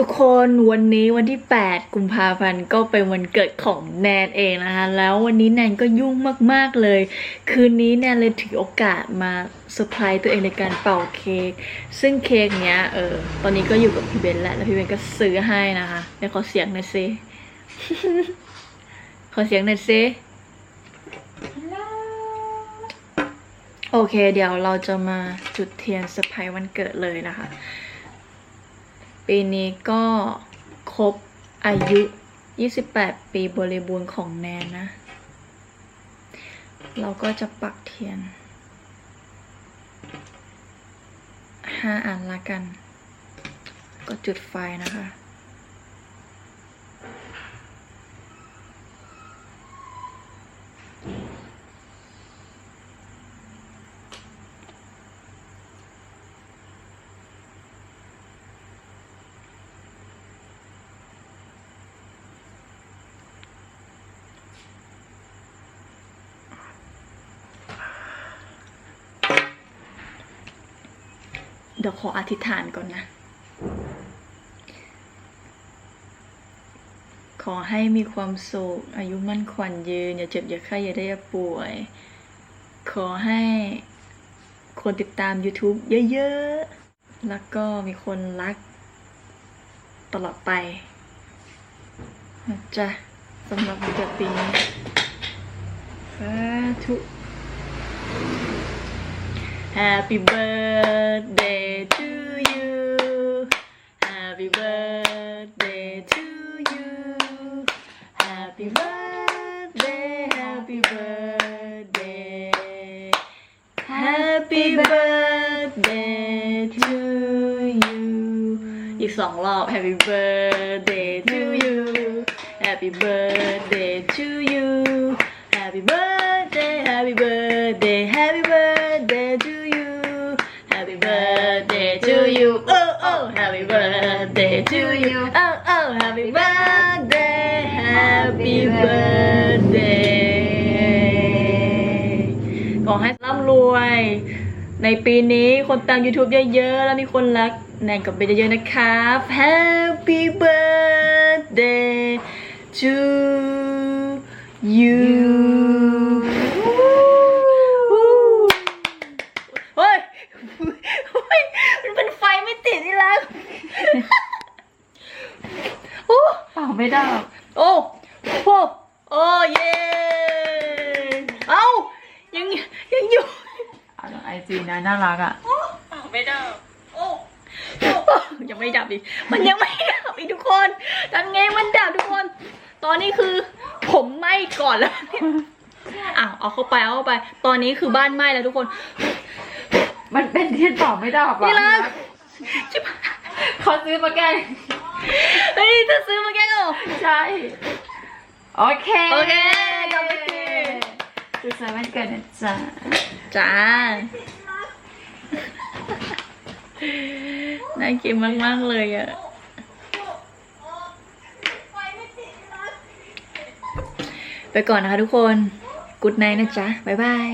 ทุกคนวันนี้วันที่ 8 กุมภาพันธ์ก็เป็นวันเกิดของแนนเองนะคะ แล้ววันนี้แนนก็ยุ่งมากๆเลย คืนนี้แนนเลยถือโอกาสมาเซอร์ไพรส์ตัวเองในการเป่าเค้กซึ่งเค้กเนี้ยเออตอนนี้ก็อยู่กับพี่เบนซ์แหละแล้วพี่เบนซ์ก็ซื้อให้นะคะเดี๋ยวขอเสียงหน่อยซิขอเสียงหน่อยซิโอเค เดี๋ยวเราจะมาจุดเทียนเซอร์ไพรส์วันเกิดเลยนะคะ ปีนี้ก็ครบอายุ 28 ปีบริบูรณ์ของแนนนะ เราก็จะปักเทียนห้าอันละกัน ก็จุดไฟนะคะ เดี๋ยวขออธิษฐานก่อนนะ ขอให้มีความสุข อายุมั่นขวัญยืน อย่าเจ็บอย่าไข้อย่าได้อย่าป่วย ขอให้คนติดตาม YouTube เยอะๆ แล้วก็มีคนรักตลอดไปนะจ๊ะสำหรับวันเกิดปีนี้สาธุ Happy birthday to you Happy birthday to you Happy birthday Happy birthday Happy birthday to you อีกสองรอบ Happy birthday to you Happy birthday to you Happy birthday Happy birthday Happy birthday Happy birthday to you Oh oh Happy birthday Happy birthday ขอให้ร่ำรวย ในปีนี้คนตาม YouTube เยอะๆ แล้วมีคนรักแนนกับเบนเยอะๆนะครับ Happy birthday to you เฮ้ยเฮ้ย มันเป็นไฟไม่ติดนี่ละโอ้ เปล่า ไม่ได้ โอ้โอ้โอ้เย้เอ้ายังยังอยู่เอาไอจีนะน่ารักอะไม่ดับโอ้โอ้ยังไม่ดับอีก มันยังไม่ดับอีกทุกคนทำไงมันดับทุกคน ตอนนี้คือผมไหม้ก่อนแล้วเนี่ยอ้าวเอาเข้าไปเอาเข้าไป ตอนนี้คือบ้านไหม้แล้วทุกคน มันเป็นเทียนเปล่าไม่ได้หรอนี่ละชิบเขาซื้อมาแกล้ง เฮ้ยเธอซื้อมาแก้กันเหรอใช่ โอเคโอเคกลับไปกินสุดท้ายวันเกิดนะจ๊ะจ้าน่ากินมาก ๆ เลยอะไปก่อนนะคะทุกคน กุดไนนะจ๊ะ บ๊ายบาย